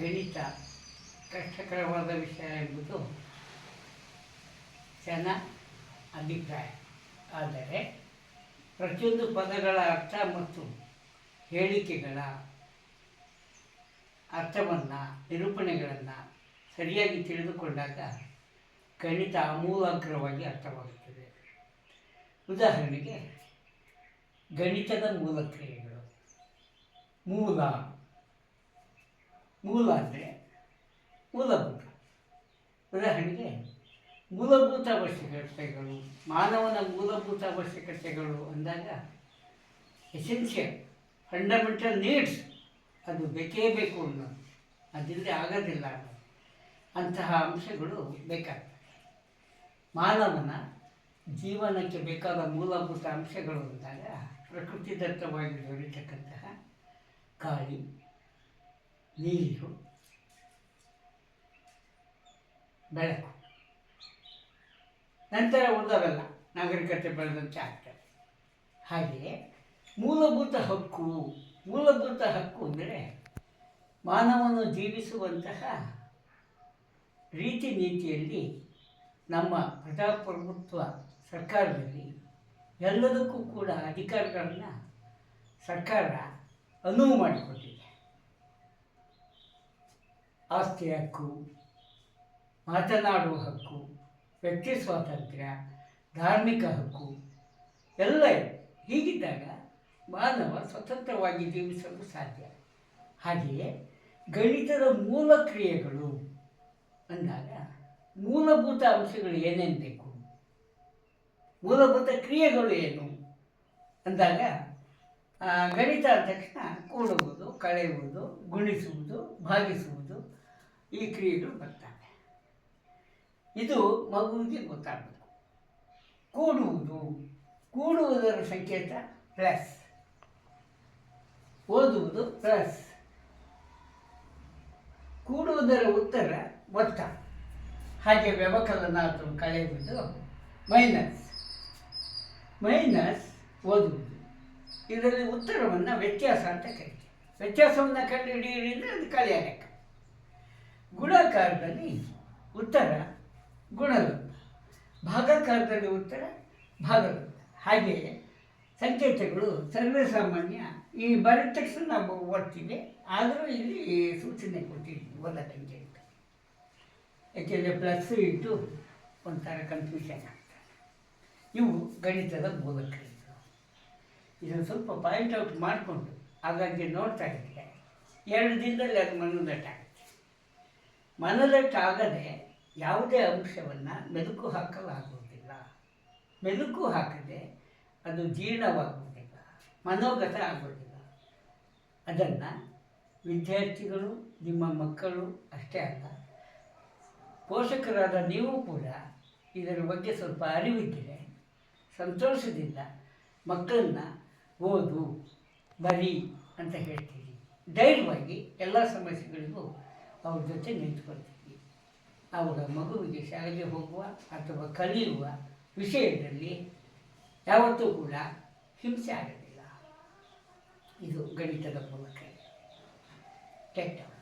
ಗಣಿತ ಕಷ್ಟಕರವಾದ ವಿಷಯ ಎಂಬುದು ಜನ ಅಭಿಪ್ರಾಯ. ಆದರೆ ಪ್ರತಿಯೊಂದು ಪದಗಳ ಅರ್ಥ ಮತ್ತು ಹೇಳಿಕೆಗಳ ಅರ್ಥವನ್ನು, ನಿರೂಪಣೆಗಳನ್ನು ಸರಿಯಾಗಿ ತಿಳಿದುಕೊಂಡಾಗ ಗಣಿತ ಅಮೂಲಾಗ್ರವಾಗಿ ಅರ್ಥವಾಗುತ್ತದೆ. ಉದಾಹರಣೆಗೆ ಗಣಿತದ ಮೂಲಕ್ರಿಯೆಗಳು ಮೂಲ ಮೂಲ ಅಂದರೆ ಮೂಲಭೂತ. ಉದಾಹರಣೆಗೆ ಮೂಲಭೂತ ಅವಶ್ಯಕತೆಗಳು ಮಾನವನ ಮೂಲಭೂತ ಅವಶ್ಯಕತೆಗಳು ಅಂದಾಗ ಎಸೆನ್ಷಿಯಲ್ ಫಂಡಮೆಂಟಲ್ ನೀಡ್ಸ್ ಅದು ಬೇಕೇ ಬೇಕು ಅನ್ನೋದು ಅದಿಲ್ಲದೆ ಆಗೋದಿಲ್ಲ ಅಂತಹ ಅಂಶಗಳು ಬೇಕಾಗ್ತವೆ. ಮಾನವನ ಜೀವನಕ್ಕೆ ಬೇಕಾದ ಮೂಲಭೂತ ಅಂಶಗಳು ಅಂದಾಗ ಪ್ರಕೃತಿದತ್ತವಾಗಿ ದೊರೆಯತಕ್ಕಂತಹ ಗಾಳಿ ನೀರು ಬೆಳಕು. ನಂತರ ಉಳಿದವೆಲ್ಲ ನಾಗರಿಕತೆ ಬೆಳೆದಂತೆ ಆಗ್ತದೆ. ಹಾಗೆಯೇ ಮೂಲಭೂತ ಹಕ್ಕು ಮೂಲಭೂತ ಹಕ್ಕು ಅಂದರೆ ಮಾನವನು ಜೀವಿಸುವಂತಹ ರೀತಿ ನೀತಿಯಲ್ಲಿ ನಮ್ಮ ಪ್ರಜಾಪ್ರಭುತ್ವ ಸರ್ಕಾರದಲ್ಲಿ ಎಲ್ಲದಕ್ಕೂ ಕೂಡ ಅಧಿಕಾರಗಳನ್ನು ಸರ್ಕಾರ ಅನುವು ಮಾಡಿಕೊಟ್ಟಿದೆ. ಆಸ್ತಿ ಹಕ್ಕು, ಮಾತನಾಡುವ ಹಕ್ಕು, ವ್ಯಕ್ತಿ ಸ್ವಾತಂತ್ರ್ಯ, ಧಾರ್ಮಿಕ ಹಕ್ಕು, ಎಲ್ಲ ಹೀಗಿದ್ದಾಗ ಮಾನವ ಸ್ವತಂತ್ರವಾಗಿ ಜೀವಿಸಲು ಸಾಧ್ಯ. ಹಾಗೆಯೇ ಗಣಿತದ ಮೂಲ ಕ್ರಿಯೆಗಳು ಅಂದಾಗ ಮೂಲಭೂತ ಅಂಶಗಳು ಏನೇನು ಬೇಕು? ಮೂಲಭೂತ ಕ್ರಿಯೆಗಳು ಏನು? ಅಂದಾಗ ಗಣಿತ ಅಂದ ತಕ್ಷಣ ಕೂಡುವುದು, ಕಳೆಯುವುದು, ಗುಣಿಸುವುದು, ಭಾಗಿಸುವುದು ಈ ಕ್ರಿಯೆಗಳು ಬರ್ತವೆ. ಇದು ಮಗುವಿಗೆ ಗೊತ್ತಾಗಬೇಕು ಕೂಡುವುದು. ಕೂಡುವುದರ ಸಂಕೇತ ಪ್ಲಸ್. ಓದುವುದು ಪ್ಲಸ್. ಕೂಡುವುದರ ಉತ್ತರ ಮೊತ್ತ. ಹಾಗೆ ವ್ಯವಕಲನ ಕಳೆಯುವುದು ಮೈನಸ್. ಮೈನಸ್ ಓದುವುದು. ಇದರಲ್ಲಿ ಉತ್ತರವನ್ನು ವ್ಯತ್ಯಾಸ ಅಂತ ಕರಿತೀವಿ. ವ್ಯತ್ಯಾಸವನ್ನು ಕಂಡುಹಿಡಿಯಿರಿ ಅಂದರೆ ಅದು ಕಳೆಯ ಗುಣಾಕಾರದಲ್ಲಿ ಉತ್ತರ ಗುಣಲಬ್ಧ. ಭಾಗಾಕಾರದಲ್ಲಿ ಉತ್ತರ ಭಾಗಲಬ್ಧ. ಹಾಗೆಯೇ ಸಂಕೇತಗಳು ಸರ್ವೇಸಾಮಾನ್ಯ ಈ ಬರೆದ ತಕ್ಷಣ ನಾವು ಓದ್ತೀವಿ. ಆದರೂ ಇಲ್ಲಿ ಸೂಚನೆ ಕೊಟ್ಟಿದ್ದೀವಿ ಓದೋದಂಗೆ ಸಂಕೇತ ಯಾಕೆಂದರೆ ಪ್ಲಸ್ ಇಟ್ಟು ಒಂಥರ ಕನ್ಫ್ಯೂಷನ್ ಆಗ್ತದೆ. ಇವು ಗಣಿತದ ಬೋಧಕರಿದ್ದು. ಇದನ್ನು ಸ್ವಲ್ಪ ಪಾಯಿಂಟ್ ಔಟ್ ಮಾಡಿಕೊಂಡು ಹಾಗಾಗಿ ನೋಡ್ತಾ ಇದ್ದರೆ ಎರಡು ದಿನದಲ್ಲಿ ಅದು ಮನದಟ್ಟಾಗುತ್ತೆ ಮನದಟ್ಟಾಗದೆ ಯಾವುದೇ ಅಂಶವನ್ನು ಮೆಲುಕು ಹಾಕಲಾಗುವುದಿಲ್ಲ. ಮೆಲುಕು ಹಾಕದೆ ಅದು ಜೀರ್ಣವಾಗುವುದಿಲ್ಲ, ಮನೋಗತ ಆಗುವುದಿಲ್ಲ. ಅದನ್ನು ವಿದ್ಯಾರ್ಥಿಗಳು, ನಿಮ್ಮ ಮಕ್ಕಳು ಅಷ್ಟೇ ಅಲ್ಲ, ಪೋಷಕರಾದ ನೀವು ಕೂಡ ಇದರ ಬಗ್ಗೆ ಸ್ವಲ್ಪ ಅರಿವಿದ್ದರೆ ಸಂತೋಷದಿಂದ ಮಕ್ಕಳನ್ನ ಓದು, ಬರಿ ಅಂತ ಹೇಳ್ತೀರಿ. ಧೈರ್ಯವಾಗಿ ಎಲ್ಲ ಸಮಸ್ಯೆಗಳಿಗೂ ಅವ್ರ ಜೊತೆ ನಿಂತ್ಕೊಳ್ತೀವಿ. ಅವರ ಮಗುವಿಗೆ ಶಾಲೆಗೆ ಹೋಗುವ ಅಥವಾ ಕಲಿಯುವ ವಿಷಯದಲ್ಲಿ ಯಾವತ್ತೂ ಕೂಡ ಹಿಂಸೆ ಆಗೋದಿಲ್ಲ. ಇದು ಗಣಿತದ ಮೂಲಕ. ಕೆಟ್ಟ